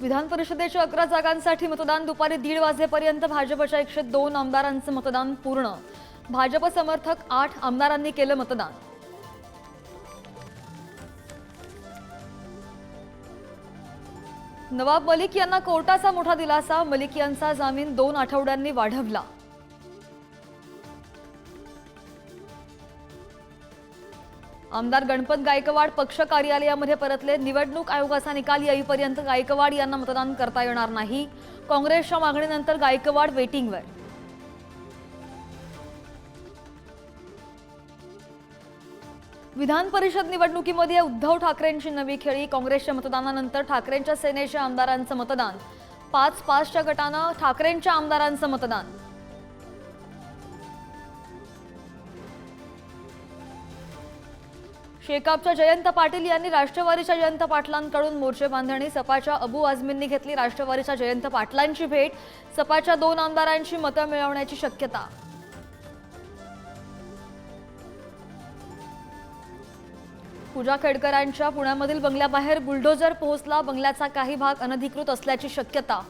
विधान परिषदेच्या अकरा जागांसाठी मतदान दुपारी दीड वाजेपर्यंत भाजपच्या एकशे दोन आमदारांचं मतदान पूर्ण. भाजप समर्थक आठ आमदारांनी केलं मतदान. नवाब मलिक यांना कोर्टाचा मोठा दिलासा. मलिक यांचा जामीन दोन आठवड्यांनी वाढवला. आमदार गणपत गायकवाड पक्ष कार्यालयामध्ये परतले. निवडणूक आयोगाचा निकाल येईपर्यंत गायकवाड यांना मतदान करता येणार नाही. काँग्रेसच्या मागणीनंतर गायकवाड वेटिंगवर. विधान परिषद निवडणुकीमध्ये उद्धव ठाकरेंची नवी खेळी. काँग्रेसच्या मतदानानंतर ठाकरेंच्या सेनेच्या आमदारांचं मतदान. पाच पाचच्या गटानं ठाकरेंच्या आमदारांचं मतदान. शेकापच्या जयंत पाटील यांनी राष्ट्रवादीच्या जयंत पाटलांकडून मोर्चे बांधणी सपाच्या अबू आझमींनी घेतली राष्ट्रवादीच्या जयंत पाटलांची भेट सपाच्या दोन आमदारांची मतं मिळवण्याची शक्यता. पूजा खेडकरांच्या पुण्यामधील बंगल्याबाहेर बुलडोजर पोहोचला. बंगल्याचा काही भाग अनधिकृत असल्याची शक्यता.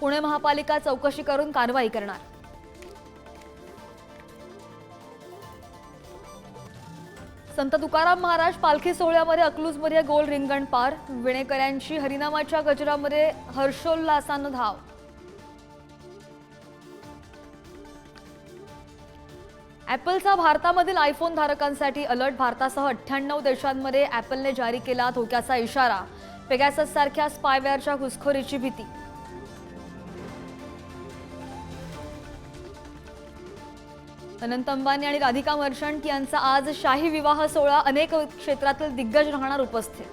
पुणे महापालिका चौकशी करून कारवाई करणार. संत तुकाराम महाराज पालखी सोहळ्यामध्ये अकलूजमध्ये गोल रिंगण पार विणेकऱ्यांची हरिनामाच्या गजरामध्ये हर्षोल्लासानं धाव. ॲपलचा भारतामधील आयफोन धारकांसाठी अलर्ट भारतासह अठ्ठ्याण्णव देशांमध्ये ॲपलने जारी केला धोक्याचा इशारा पेगॅसस सारख्या स्पायवेअरच्या घुसखोरीची भीती. अनंत अंबानी आणि राधिका मर्चंट यांचा आज शाही विवाह सोहळा अनेक क्षेत्रातील दिग्गज राहणार उपस्थित.